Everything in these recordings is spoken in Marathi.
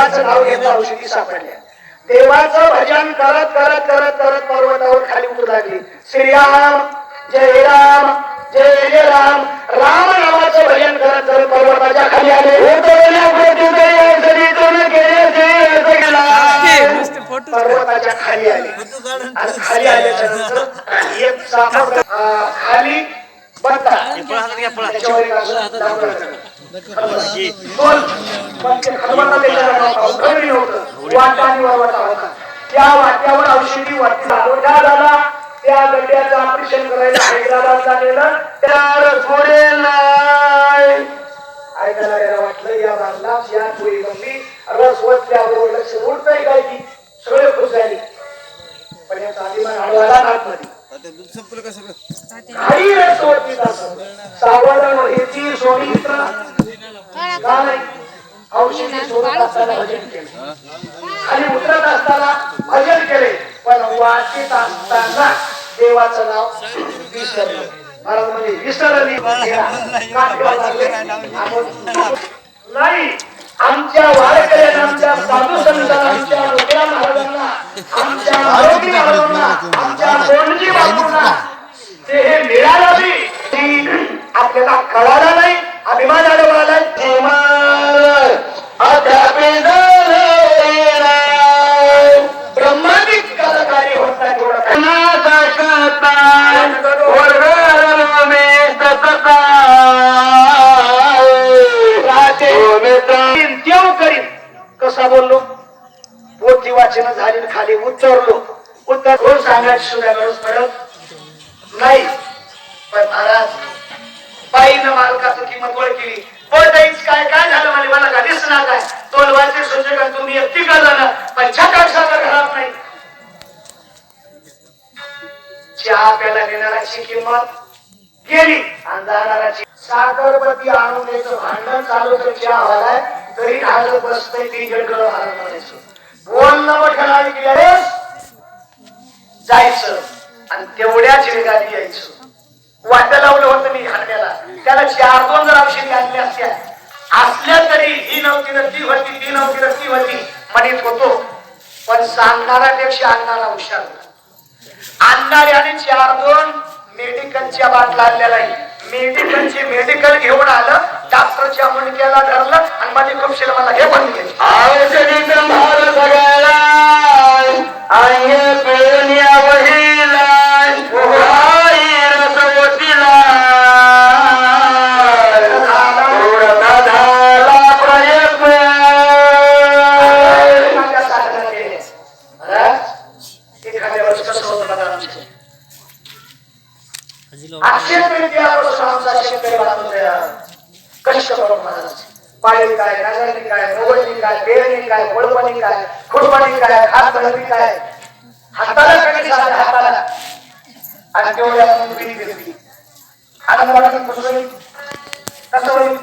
देवाचं नाव घेता औषधी सापडल्या. देवाचं भजन करत करत करत करत पर्वतावर खाली उतरू लागली. श्रीराम जय राम जय जय राम. राम नामाचं भजन करत करत पर्वताच्या खाली आले. पर्वताच्या खाली आले. आणि खाली आल्याच्यानंतर एक सापड खाली बत्ता त्याच्यावर पण ते नव्हता, नव्हतं. वाटा आणि होता. त्या वाट्यावर औषधी वाटला मोठा झाला त्या गड्ड्याचं ऑपरेशन करायला हैदराबाद झालेलं तर पुढे नाही ऐकायला यायला वाटलं या बाजला या पुढे गल्ली रस लक्ष उडतंय काय की सगळे खुश झाली पण याचा अभिमान हळवाला आतमध्ये सोनित्र औषधी सोडत असताना भजन केलं. खाली उतरत असताना भजन केले. पण वाचित असताना देवाचं नाव विसरलं महाराज म्हणजे विसरली. नाही. आमच्या वारकऱ्यांना आमच्या साधू संतांना आमच्या रुद्रा महाराजांना आमच्या आरोग्य महाराजांना आमच्या कोणजी बापूंना ते हे मिळालं बी आपल्याला कळालं नाही अभिमान अडवला ब्रह्मांडिक खाली उत्तर रोज सांगायची सुद्धा गरज पडत नाही. पण महाराज बाईनं मालकाचं किंमत ओळखली. पळताईच काय काय झालं म्हणजे मला का दिसणार काय? तोलवाचे सोचे तुम्ही एकटी का जाणार पण छकाक्षाचा खराब नाही. चहा प्याला देणाराची किंमत गेली. आणि जाणाराची सागरपती आणून याचं भांडण चालू तर चहा व्हायलाय तरी ढालत बसतंय ती गडगड म्हणायचं. बोलणं मोठं ऐकल्यास जायचं. आणि तेवढ्याच वेगाने यायचं. वाट्या लावलं होतं मी हाण्याला त्याला चार दोन जर औषधी आणल्या असत्या. असल्या तरी ही नव्हती तर ती होती ती नव्हती तर ती होती. म्हणत होतो पण सांगणाऱ्यापेक्षा आणणारा हुशार आणणाऱ्याने चार दोन मेडिकलच्या बाटला आणलेला मेडिकलची मेडिकल घेऊन आलं डॉक्टरच्या मुंडक्याला धरलं आणि माझी कपशीला मला हे पण घे अक्षय तृतीयापासून आमचा शेतकरी बांधून कष्ट करून महाराज. पाळी काय नागरणी काय काय काय काय काय हात काय. हाताला कधी हाताला. आणि तेवढ्या आता मला कसं होईल? कसं होईल?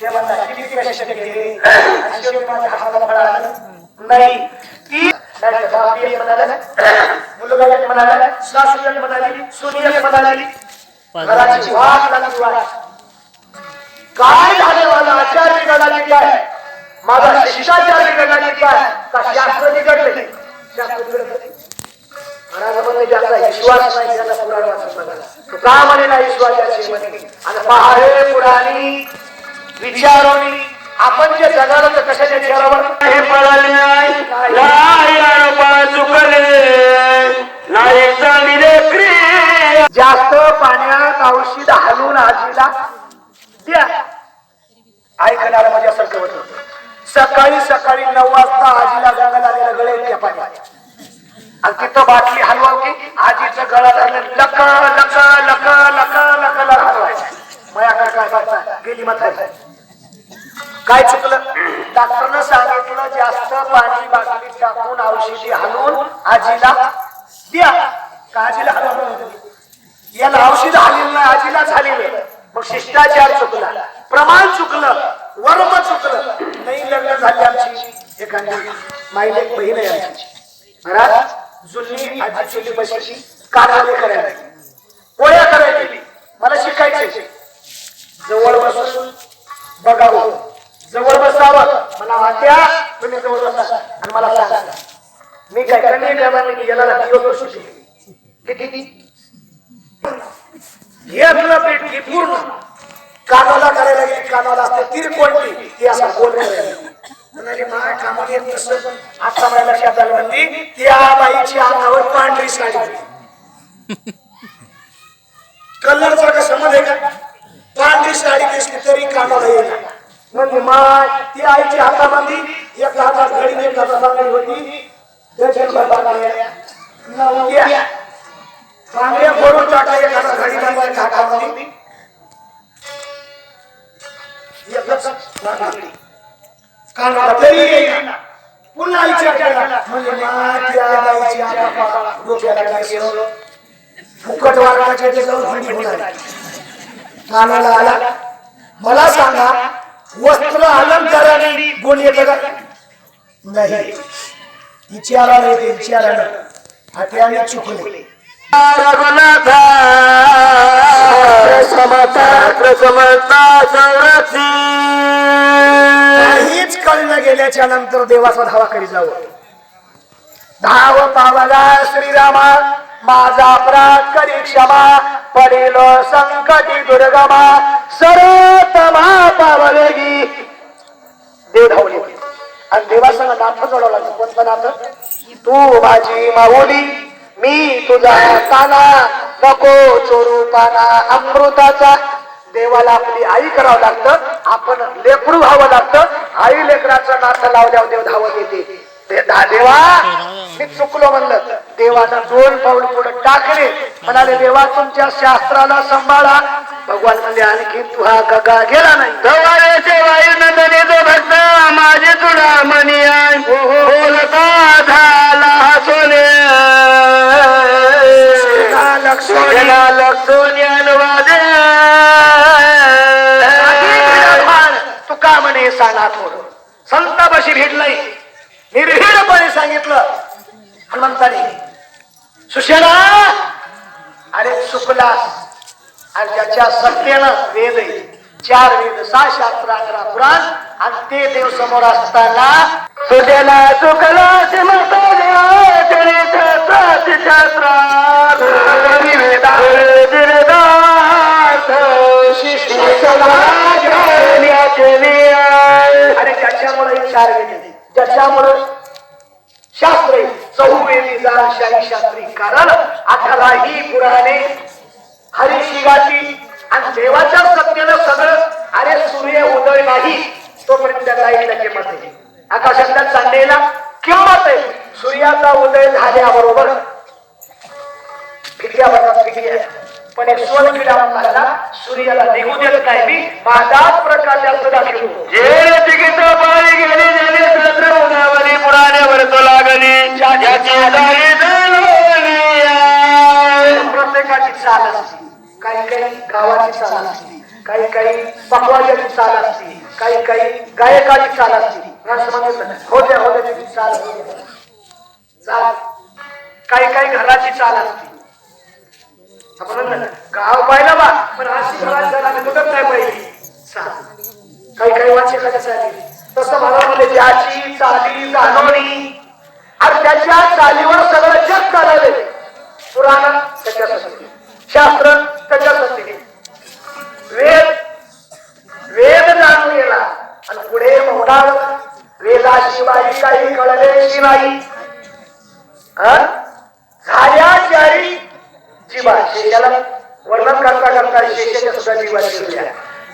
ते म्हणतात किती कष्ट केले आणि शेवटी माझ्या हाताला नाही. ती मुलगा म्हणाला सासू म्हणाली सुनी म्हणाली घराची वाट लागली वाट. काय झालं माझा आचार बिघडला आहे? माझा शिष्टाचार बिघडला आहे? का शास्त्र बिघडले शास्त्र बिघडले ज्याचा विश्वास नाही त्याचा पुराण वाचून बघा. का म्हणे विश्वासाची आणि पहाडे पुराणी विचारोनी आपण जे जगाला तर कशाच्या विचारावर हे पळाले नाही. चुकले नाही जास्त पाण्यात औषध हलवून आजीला द्या. ऐकणारा माझ्यासारखं म्हणजे होत. सकाळी सकाळी नऊ वाजता आजीला गळा लागलेला गळे त्या पाण्यात. आणि तिथं बाटली हलवाव की आजीचं गळा धरलं लक लक लक लक लक लक हलवायचं मयाकडे काय गेली मात्र काय चुकलं? डॉक्टरनं सांगितलं जास्त पाणी बाटली टाकून औषधी हलवून आजीला द्या. का आजीला हलवलं? याला औषध आलेलं नाही आजीला झालेलं मग शिष्टाचार चुकला प्रमाण चुकलं वर्म चुकलं. नाही लग्न झाली आमची. एखादी माईलेक बहीण आहे आमची. महाराज जुनी आजी चुली बशी कानाले करायला पोळ्या करायची मला शिकायचे जवळ बसून बघावं. जवळ बसावं. मला वाट्या तुम्ही जवळ बसा. आणि मला सांगा. मी काय कमी क्रमाने गेला दिवस सुशी किती हे पूर्ण कानाला करायला गेली कानाला असते तीर कोणती ती असं बोल म्हणाली माय कामाला येत नसतं आता मला लक्षात आलं म्हणली त्या बाईची अंगावर पांढरी साडी होती. कलरचा का का पांढरी साडी दिसली तरी कानाला येईल म्हणजे माय ती आईची हातामध्ये एक हातात घडी एक हातात होती दर्शन बांगड्या टाका घडी. कानाला तरी येईना. पुन्हा विचार केला. म्हणजे फुकट होणार कानाला आला. मला सांगा वस्त्र अलंकाराने गुण येतं का? नाही. विचाराला येते विचाराला हाट्याने चुकले. रघुनाथा। समता प्रसमता संरक्षी। काहीच कळलं गेल्याच्यानंतर देवाचा धावा करी जावं. धाव पावला श्रीरामा माझा अपराध करी क्षमा पडेल संकटी दुर्गमा सर्वतमा पावलेगी. देव धावले आणि देवासंग नाथ जोडावं लागतं कोणतं नाथ? तू माझी माऊली. मी तुझा काना नको चोरू पाना. अमृताचा देवाला आपली आई करावं लागतं. आपण लेकरू व्हावं लागतं. आई लेकराचं नाथ लावल्यावर देव धावत येते. देवा मी चुकलो म्हणलं. देवानं दोन पाऊल पुढे टाकले. म्हणाले देवा तुमच्या शास्त्राला सांभाळा. भगवान म्हणजे आणखी तू हा गगा गेला नाही. वायू भक्त माझे तुडा मनी आहे बोलता झाला सोने. तुका म्हणे सांगा थोडं संतापाशी भेटलंय निर्भीडपणे सांगितलं. हनुमंताने सुशेला अरे चुकलास आणि ज्याच्या सत्तेनं वेद आहे. चार वेद सहा शास्त्र अकरा पुराण आणि ते देव समोर असताना सुजला चुकला श्रीमंत आणि ज्याच्यामुळे चार वेद आहे. ज्याच्यामुळं शास्त्र आहे. शास्त्री कारण अठराही पुराणे हरिशिगाची आणि देवाच्या सत्तेनं सगळं अरे सूर्य उदय नाही तोपर्यंत त्याला आईला किंमत आहे आकाशातल्या चांदेला किंमत आहे सूर्याचा उदय झाल्याबरोबर फिक्या बनतात फिक्या पण एक सोन किडा म्हणला सूर्याला निघू देत नाही. मी माझाच प्रकाश जास्त दाखवतो. जे तिकीट पाळी गेली गेली सत्र उन्हावरी पुराण्यावर तो लागली. ज्याची झाली जणवली. प्रत्येकाची चाल असते. काही काही गावाची चाल असते. काही काही पकवाजाची चाल असते. काही काही गायकाची चाल असते. असं होत्या होत्याची चाल होत्या. चाल. काही काही घराची चाल असते. आपण गाव पाहिला बा पण अशी घरात मुदत नाही पाहिजे काही काही वाचे चाली तसं मला म्हणजे ज्याची चाली जाणवणी आणि त्याच्या चालीवर सगळं जग चालवले. पुराण त्याच्यासाठी शास्त्र त्याच्यासाठी वेद वेद जाणून गेला आणि पुढे मोठा वेदाशिवाय काही कळले शिवाई. झाल्या चारी जीवा शेषाला वर्णन करता करता शेषाच्या सुद्धा जीवाची होत्या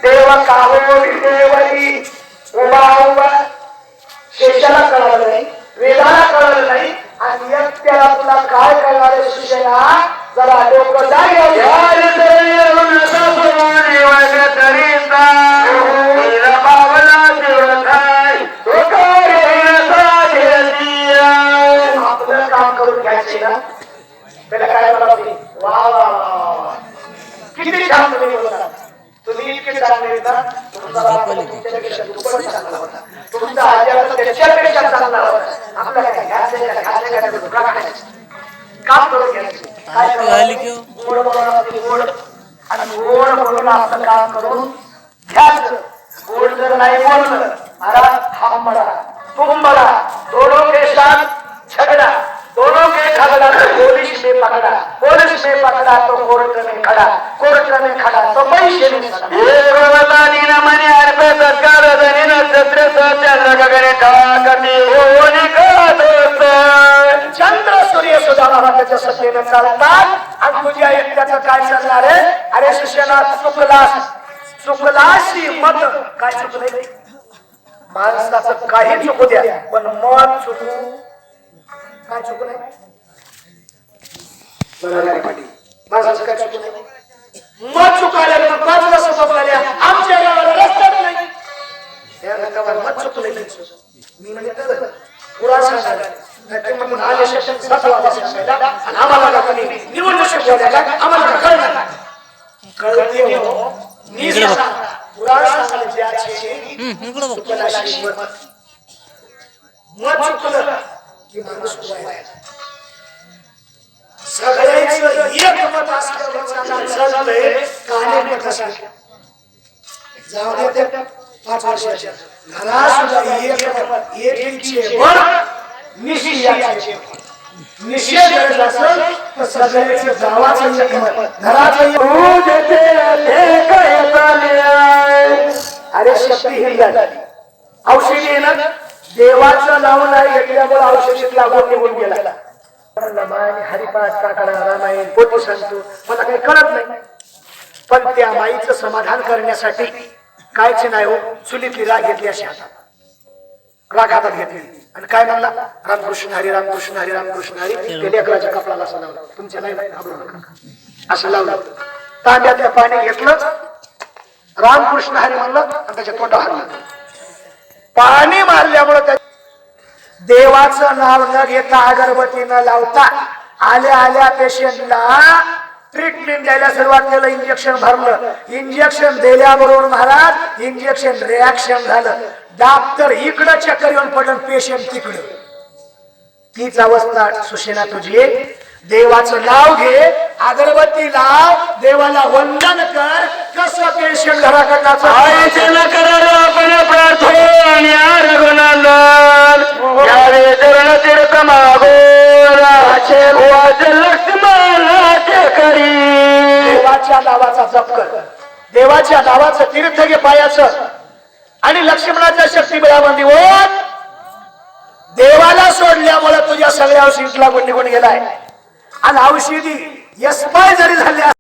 देव काहो विदेवरी उभा उभा. शेषाला कळलं नाही वेदाला कळलं नाही आणि एकट्याला तुला काय कळणार आहे सुशेला जरा डोकं आपलं काम करून घ्यायचे ना? त्याला काय म्हणतात वा वा. किती छान तुम्ही तुम्ही इतके चांगले होता तुमचा बाप तुमच्यापेक्षा दुप्पट चांगला होता. तुमचा आजी आता त्याच्यापेक्षा चांगला होता. आपल्याला काय घ्यायचं का घ्यायचं का त्याचा धोका काढायचा. काम करून घ्यायचं काय करायचं? गोड बोलावं गोड. आणि गोड बोलून आपलं काम करून घ्यायचं गोड जर नाही बोललं अरे हा म्हणा तुम बड़ा दोनों के साथ झगड़ा दोनों के झगड़ा तो पुलिस में पकड़ा. पुलिस में पकड़ा तो कोर्ट में खड़ा. कोर्ट में खड़ा तो पैसे हे चंद्र सूर्य सुद्धा सत्तेनं चालतात. आणि तुझ्या एकट्याचं काय चालणार आहे? अरे शिष्याला चुकलास. चुकलाशी मत काय चुकले माणसाचं काही चुकू द्या पण मत चुकू काय चुकू बरोबर पाटील. नाही? मत चुकायला मग बाजूला सुचवले आमच्या गावाला रस्ताच नाही. या गावाला मत चुकले मी म्हणजे पुरा म्हणून आले सेशन सात वाजता सांगायला आणि आम्हाला का निवडणूक शिकवायला आम्हाला कळते हो. मी सांगा पुरा सांगायला ज्याचे चुकलाशी मत मत चुकलं. की माणूस सगळ्याचं एक मत असल्यावर चाललंय काने मत जाऊ दे त्या पाच वर्षाच्या घरा सुद्धा एक मत एक इच्छे वर करायचा असेल तर सगळ्याचे गावाचं एक मत घराचं एक तू अरे शक्ती ही औषधी ना देवाचं नाव नाही घेतल्यामुळे औषधीत लागून निघून गेला हरिपाठ काकडा रामायण पोथी सांगतो. मला काही कळत नाही. पण त्या माईचं समाधान करण्यासाठी कायच नाही हो. चुलीतली राग घेतली अशी हातात. राग हातात घेतली. आणि काय म्हणला? रामकृष्ण हरी रामकृष्ण हरी रामकृष्ण हरी. ते लेकराच्या कपडाला असं लावलं. तुमच्या नाही नाही, घाबरू नका. असं लावलं. तांब्यातलं पाणी घेतलं. रामकृष्ण हरी म्हणलं आणि त्याच्या तोंडा हरलं पाणी मारल्यामुळे त्या देवाचं नाव न घेता अगरबत्ती न लावता आल्या आल्या पेशंटला ट्रीटमेंट द्यायला सुरुवात केलं इंजेक्शन भरलं. इंजेक्शन दिल्याबरोबर महाराज इंजेक्शन रिॲक्शन झालं. डॉक्टर इकडं चक्कर येऊन पडलं पेशंट तिकडं. तीच अवस्था सुशेना तुझी देवाचं नाव घे अगरबत्ती लाव देवाला वंदन कर. कसं पेशंट घराकडनं आपण प्रार्थना देवाच्या नावाचा जप कर देवाच्या नावाचं तीर्थ घे पायाचं आणि लक्ष्मणाच्या शक्तीबळामध्ये ओत देवाला सोडल्यामुळे तुझ्या सगळ्या औषधीला लागून निघून गेलाय. आणि औषधी यस्पाय जरी